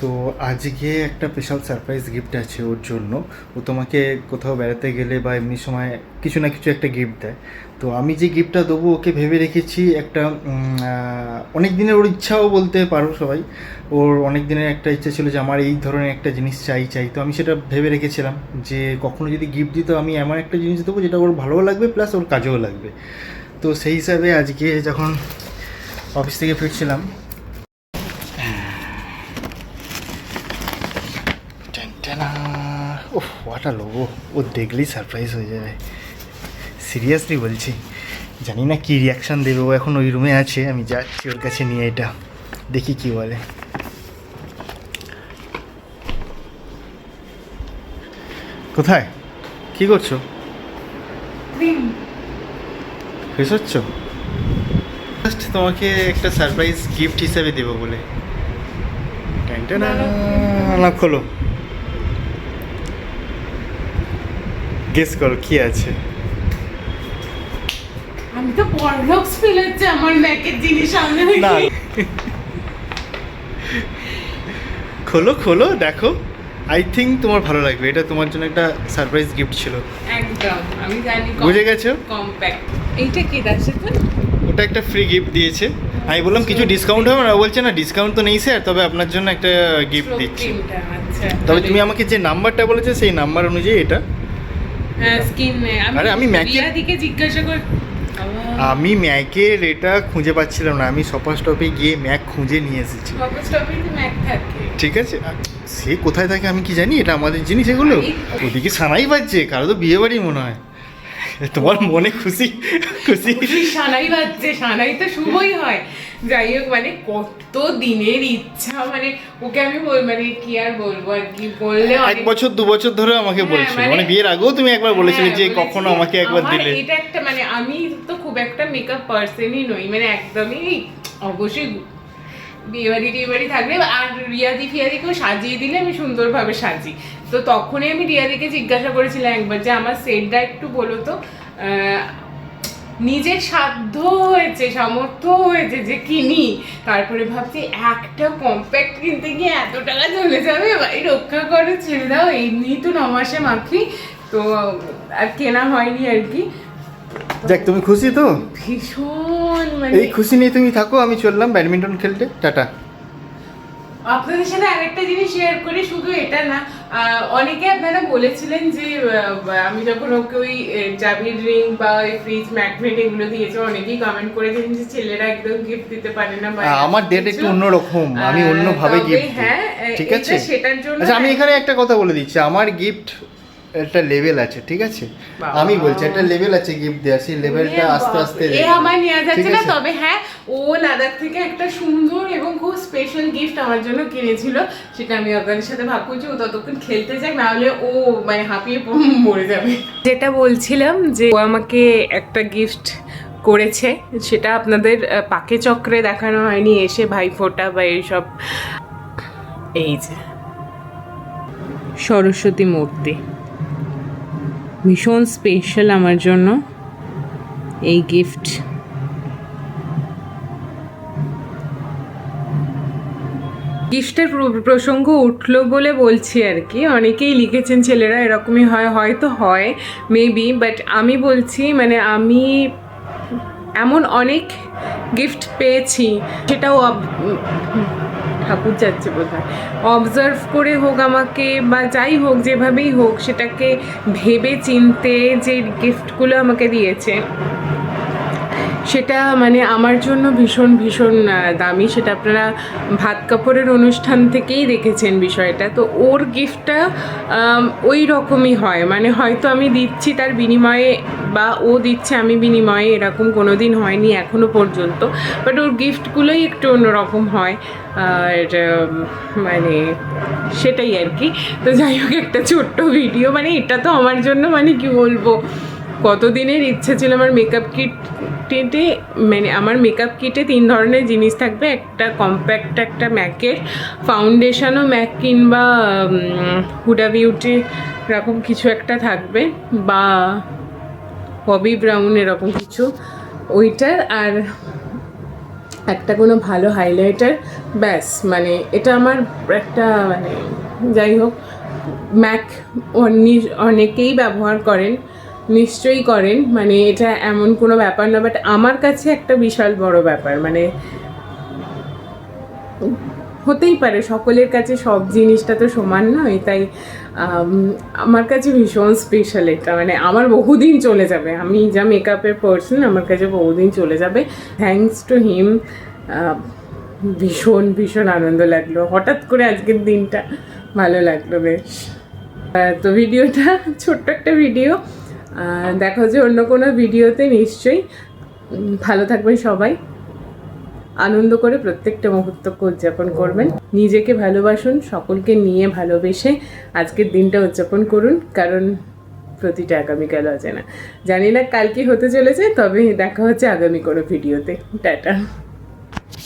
তো আজকে একটা স্পেশাল সারপ্রাইজ গিফট আছে ওর জন্য। ও তোমাকে কোথাও বেড়াতে গেলে বা এমনি সময় কিছু না কিছু একটা গিফট দেয়। তো আমি যে গিফটটা দেবো ওকে ভেবে রেখেছি একটা অনেক দিনের ওর ইচ্ছাও বলতে পারো সবাই। ওর অনেক দিনের একটা ইচ্ছা ছিল যে আমার এই ধরনের একটা জিনিস চাই চাই। তো আমি সেটা ভেবে রেখেছিলাম যে কখনো যদি গিফট দিত আমি এমন একটা জিনিস দেবো যেটা ওর ভালোও লাগবে প্লাস ওর কাজেও লাগবে। তো সেই হিসাবে আজকে যখন অফিস থেকে ফিরছিলাম ওহ ওয়াটা লোগো ও দেখলেই সারপ্রাইজ হয়ে যাবে। সিরিয়াসলি বলছি জানি না কী রিয়াকশান দেবে ও এখন ওই রুমে আছে আমি যাচ্ছি ওর কাছে নিয়ে এটা দেখি কি বলে। কোথায়? কি করছ? হচ্ছ? জাস্ট তোমাকে একটা সারপ্রাইজ গিফট হিসেবে দেবো বলে। না খোলো গেস করো কি আছে? আমি তো পরলক্স ফিল হচ্ছে আমার ব্যাগের জিনিস সামনে না। খোলো খোলো দেখো। আই থিঙ্ক তোমার ভালো লাগবে। এটা তোমার জন্য একটা সারপ্রাইজ গিফট ছিল। একদম আমি জানি বুঝে গেছো? কম্প্যাক্ট এইটা কি তো ওটা একটা ফ্রি গিফট দিয়েছে। আমি বললাম কিছু ডিসকাউন্ট হবে না ও বলছে না ডিসকাউন্ট তো নেই স্যার তবে আপনার জন্য একটা গিফট দিচ্ছি। আচ্ছা। তবে তুমি আমাকে যে নাম্বারটা বলেছ সেই নাম্বার অনুযায়ী এটা। স্কিন আরে আমি ম্যাকে- দিকে জিজ্ঞাসা কর আমি ম্যাকের এটা খুঁজে পাচ্ছিলাম না। আমি সপার স্টপে গিয়ে ম্যাক খুঁজে নিয়ে এসেছি। ঠিক আছে? সে কোথায় থাকে আমি কি জানি? এটা আমাদের জিনিস এগুলো। ওদিকে সানাই বাজছে। কারও তো বিয়ে বাড়ি মনে হয়। তোমার মনে খুশি খুশি? সানাই বাজছে সানাই তো শুভই হয়। যাই হোক মানে কত দিনের ইচ্ছা মানে ওকে আমি বল মানে কি আর বলব আর কি? বললে এক বছর দু বছর ধরে আমাকে হ্যাঁ, বলছিল। মানে- মানে বিয়ের আগেও তুমি একবার বলেছিলে হ্যাঁ, যে বলেছি। কখনো আমাকে একবার দিলে। এটা একটা মানে আমি তো খুব একটা মেকআপ পার্সনই নই। মানে একদমই অবশ্যই বিয়ে বাড়ি টিয়ে বাড়ি থাকলে আর রিয়াদি ফিয়াদিকেও সাজিয়ে দিলে আমি সুন্দরভাবে সাজি। তো তখনই আমি রিয়াদিকে জিজ্ঞাসা করেছিলাম একবার যে আমার সেটটা একটু বলো তো নিজের সাধ্য হয়েছে সামর্থ্য হয়েছে যে কিনি। তারপরে ভাবছি একটা কম্প্যাক্ট কিনতে গিয়ে এত টাকা চলে যাবে? ভাই রক্ষা করে ছেড়ে দাও এমনি তো ন মাসে মাখি। তো আর কেনা হয়নি আর কি। দেখ তুমি খুশি তো? ভীষণ মানে এই খুশি নিয়ে তুমি থাকো আমি চললাম ব্যাডমিন্টন খেলতে। টাটা। আপনাদের সাথে আরেকটা জিনিস শেয়ার করি শুধু এটা না অনেকে আপনারা বলেছিলেন যে আমি যখন ওকে ওই চাবির রিং বা ওই ফ্রিজ ম্যাগনেট এগুলো দিয়েছে অনেকেই কমেন্ট করেছেন যে ছেলেরা একদম গিফট দিতে পারে না আমার ডেট। একটু অন্যরকম আমি অন্যভাবে গিফট হ্যাঁ ঠিক আছে? সেটার জন্য আচ্ছা আমি হ্যাঁ। এখানে একটা কথা বলে দিচ্ছি। আমার গিফট একটা লেভেল আছে ঠিক আছে? আমি বলছি একটা লেভেল আছে গিফট দেওয়ার সেই লেভেলটা আস্তে আস্তে এ। আমার নেওয়া যাচ্ছে না তবে হ্যাঁ ও লাদাখ থেকে একটা সুন্দর এবং খুব স্পেশাল গিফট আমার জন্য কিনেছিল সেটা আমি আপনাদের সাথে ভাগ করছি ও ততক্ষণ খেলতে যাক না হলে ও মানে হাঁপিয়ে মরে যাবে। যেটা বলছিলাম যে ও আমাকে একটা গিফট করেছে সেটা আপনাদের পাকে চক্রে দেখানো হয়নি এসে ভাইফোঁটা বা এইসব। এই যে সরস্বতী মূর্তি। ভীষণ স্পেশাল আমার জন্য এই গিফট গিফটের প্রসঙ্গ উঠল বলে বলছি আর কি। অনেকেই লিখেছেন, ছেলেরা, এরকমই হয়, হয়তো হয় মেবি বাট আমি বলছি মানে আমি এমন অনেক গিফট পেয়েছি, সেটাও ঠাকুর যাচ্ছে বোধ হয় অবজার্ভ করে হোক আমাকে বা যাই হোক, যেভাবেই হোক, সেটাকে ভেবে চিনতে যে গিফটগুলো আমাকে দিয়েছে। সেটা মানে আমার জন্য ভীষণ ভীষণ দামি। সেটা আপনারা ভাত কাপড়ের অনুষ্ঠান থেকেই দেখেছেন বিষয়টা। তো ওর গিফটটা ওই রকমই হয়। মানে হয়তো আমি দিচ্ছি তার বিনিময়ে বা ও দিচ্ছে আমি বিনিময়ে, এরকম কোনো দিন হয়নি এখনও পর্যন্ত। বাট ওর গিফটগুলোই একটু অন্যরকম হয়। আর মানে সেটাই আর কি। তো যাই হোক, একটা ছোট্ট ভিডিও। মানে এটা তো আমার জন্য মানে কি বলব? কতদিনের ইচ্ছে ছিল আমার মেকআপ কিটে মানে আমার মেকআপ কিটে তিন ধরনের জিনিস থাকবে। একটা কম্প্যাক্ট একটা ম্যাকের ফাউন্ডেশনও ম্যাক কিংবা হুডা বিউটি এরকম কিছু একটা থাকবে। বা ববি ব্রাউন এরকম কিছু। ওইটার আর একটা কোনো ভালো হাইলাইটার ব্যাস। মানে এটা আমার একটা মানে যাই হোক ম্যাক অনি- অনেকেই ব্যবহার করেন। নিশ্চয়ই করেন। মানে এটা এমন কোনো ব্যাপার না বাট আমার কাছে একটা বিশাল বড় ব্যাপার। মানে হতেই পারে, সকলের কাছে সব জিনিসটা তো সমান নয়, তাই আমার কাছে ভীষণ স্পেশাল এটা। মানে আমার বহুদিন চলে যাবে। আমি যা মেকআপের পার্সন আমার কাছে বহুদিন চলে যাবে। থ্যাঙ্কস টু হিম ভীষণ ভীষণ আনন্দ লাগল। হঠাৎ করে আজকের দিনটা ভালো লাগল বেশ। তো ভিডিওটা ছোট্ট একটা ভিডিও দেখা হচ্ছে অন্য কোনো ভিডিওতে নিশ্চয়ই। ভালো থাকবেন সবাই। আনন্দ করে প্রত্যেকটা মুহূর্তকে উদযাপন করবেন। নিজেকে ভালোবাসুন, সকলকে নিয়ে ভালোবেসে আজকের দিনটা উদযাপন করুন, কারণ প্রতিটা আগামীকাল আছে না জানি না কাল কি হতে চলেছে, তবে দেখা হচ্ছে আগামী কোনো ভিডিওতে। টাটা।